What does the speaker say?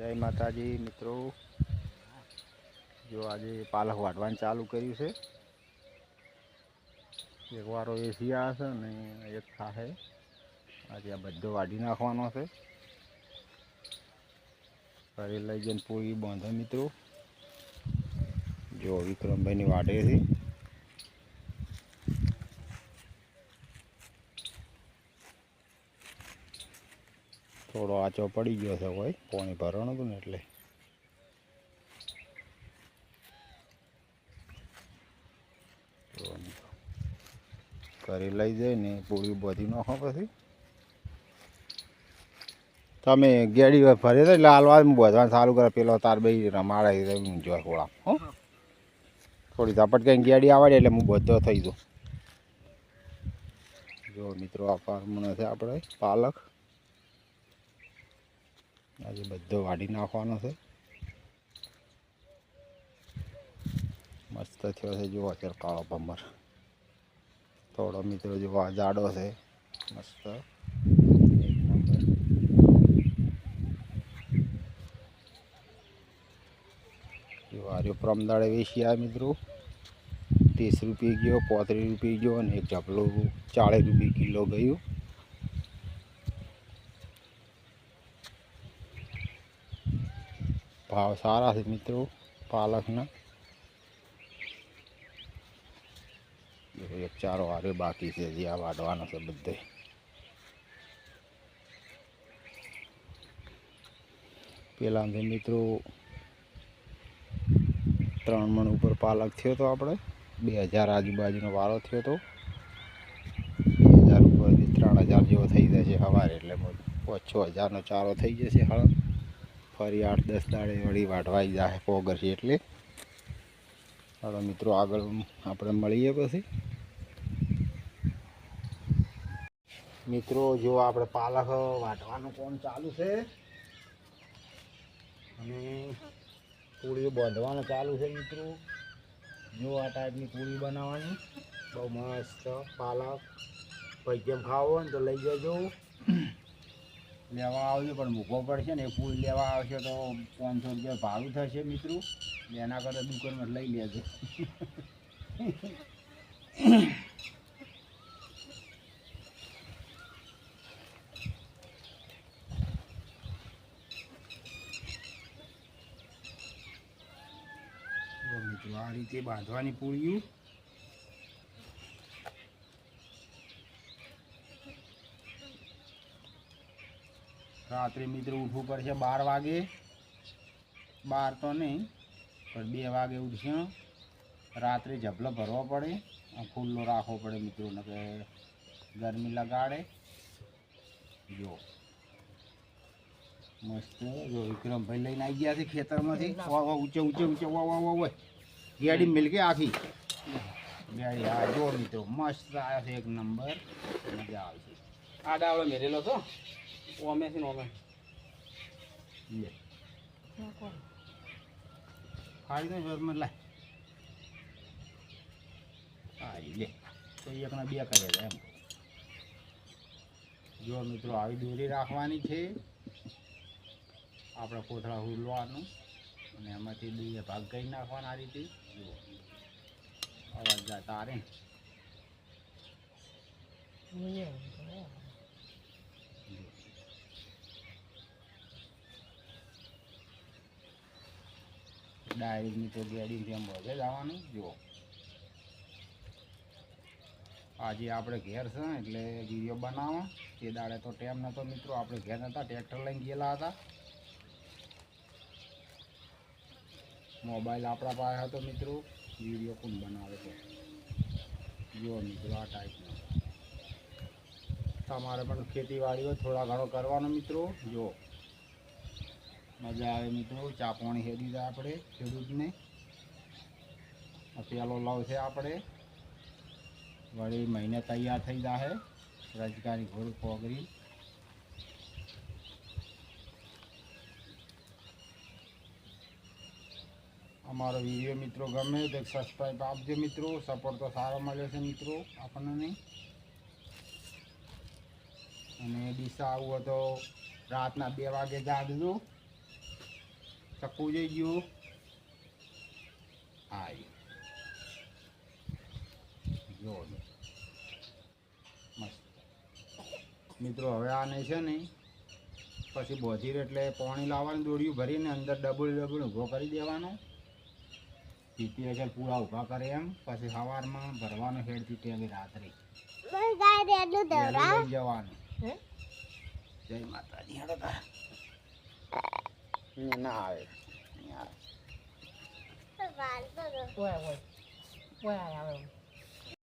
જય માતાજી, મિત્રો. જો આજે પાલક વાટવાનું ચાલુ કર્યું છે. એક વારો એસી છે ને એક થાશે આજે આ બધો વાઢી નાખવાનો છે. ઘરે લઈ જઈને પૂરી બાંધે, મિત્રો. જો વિક્રમભાઈની વાઢે છે. થોડો આચો પડી ગયો છે કોઈ પાણી ભરવાનું હતું ને એટલે. કરી લઈ જાય જઈને પૂરી બધી નાખો પછી. તમે ગેડી ફરે તો એટલે હાલવા બધવાનું સારું કરે પેલો તાર ભાઈ રમાડે જોઈ થોડા હો. થોડી ઝાપટ કઈ ગેડી આવડે એટલે હું બધો થઈ દઉં જો મિત્રો આ ફાર્મ છે આપણે પાલક. આજે બધો વાઢી નાખવાનો છે. મસ્ત થયો છે, જુઓ અત્યારે કાળો ભમર. થોડો મિત્રો જુઓ જાડો છે. મસ્ત. એક નંબર જો આ રહ્યો પ્રમદાડે વેચી મિત્રો. ત્રીસ રૂપિયે ગયો, પોત્રીસ રૂપિયા ગયો અને એક જપલું ચાળીસ રૂપિયે કિલો ગયું. ભાવ સારા છે મિત્રો, પાલકના. એક ચારો હારે બાકી છે, જે આ વાઢવાનો છે બધે. પેલા છે મિત્રો, ત્રણ મણ ઉપર પાલક થયો તો આપણે, બે હજાર આજુબાજુનો વારો થયો તો, બે હજાર ઉપરથી ત્રણ હજાર જેવો થઈ જશે સવારે, એટલે પાંચ છ હજારનો ચારો થઈ જશે હળદ. ફરી આઠ દસ દાડે વળી વાઢવાઈ જાય પોગરશી એટલે. ચાલો મિત્રો, આગળ આપણે મળીએ પછી. મિત્રો, જો આપણે પાલક વાટવાનું કોણ ચાલુ છે? અને પૂળીઓ બાંધવાનું ચાલુ છે મિત્રો. જો આ ટાઈપની પૂળી બનાવવાની. બહુ મસ્ત પાલક. પૈકેમ ખાવો ને તો લઈ જજો. લેવા આવજો પણ મૂકવો પડશે ને ફૂલ લેવા આવશે તો પાંચસો રૂપિયા ભાડું થશે મિત્રો. એના કરતાં દુકાનમાં લઈ લેજો. મિત્રો, આ રીતે બાંધવાની પૂળિયું. રાત્રે મિત્રો ઉઠવું પડશે બાર વાગે. બાર તો નહીં પણ બે વાગે ઉઠશે. રાત્રે જબલો ભરવો પડે ખુલ્લો રાખવો પડે મિત્રોને કે ગરમી લગાડે. જો. મસ્ત જો વિક્રમભાઈ લઈને આવી ગયા છે ખેતરમાંથી. વાહ વાહ ઊંચે ઊંચે ઊંચે વાહ વાહ વાહ વાહ. ગેડી મિલકે આખી. ગેડી હા જો મિત્રો મસ્ત આવ્યા છે એક નંબર. મજા આવશે. આ ડાવડો મેરેલો છો ઓમે છે ને ઓમે. લે. ફાડી દો ઘરમાં લાય હા ઈ લે. તો એકના બે કરે છે એમ. જો મિત્રો આવી દોરી રાખવાની છે. આપણે કોથળા હુલવાનું અને એમાંથી બે ભાગ કરી નાખવાના આ રીતે. જુઓ અવાજ જાય તારે. ડાયરેક્ટ તો ગેડી એમ બધે જવાનું, જુઓ. આજે આપણે ઘેર છે, એટલે વીડિયો બનાવવા. તે દાડે તો ટેમ નહોતો મિત્રો. આપણે ઘેર નહોતા ટ્રેક્ટર લઈને ગયેલા હતા. મોબાઈલ આપણા પાસે હતો, મિત્રો. વીડિયો કોણ બનાવે છે? જુઓ, મિત્રો, આ ટાઈપનો તમારે પણ ખેતીવાડી હોય, થોડા ઘણો કરવાનો, મિત્રો. જુઓ. મજા આવે મિત્રો ચા પાણી હેડી જાય આપણે ખેડૂતને. આ પેલો લવ છે આપણે. વળી મહિને તૈયાર થઈ જાય રજગારી ઘોર પોગરી અમારો વીડિયો મિત્રો ગમે તો સબસ્ક્રાઈબ આપજો મિત્રો. સપોર્ટ તો સારો મળ્યો છે મિત્રો આપણને. અને ડીસા આવું હોય તો રાતના બે વાગે જાગજો. ચક્કુ જઈ ગયું આઈ જો મસ્ત મિત્રો હવે આ નહીં છે ને પછી બોધીર એટલે પાણી લાવવાનું દોડ્યું ભરીને અંદર ડબલ ડબલ ઊભો કરી દેવાનો. પીપી વગર પૂરા ઊભા કરે એમ. પછી સવારમાં ભરવાનો હેડથી ટેલી રાત્રે. જવાનું. જય માતાજી હેડો તાર અહીંયા ના આવે અહીંયા આવે ઓય ઓય ઓય આવે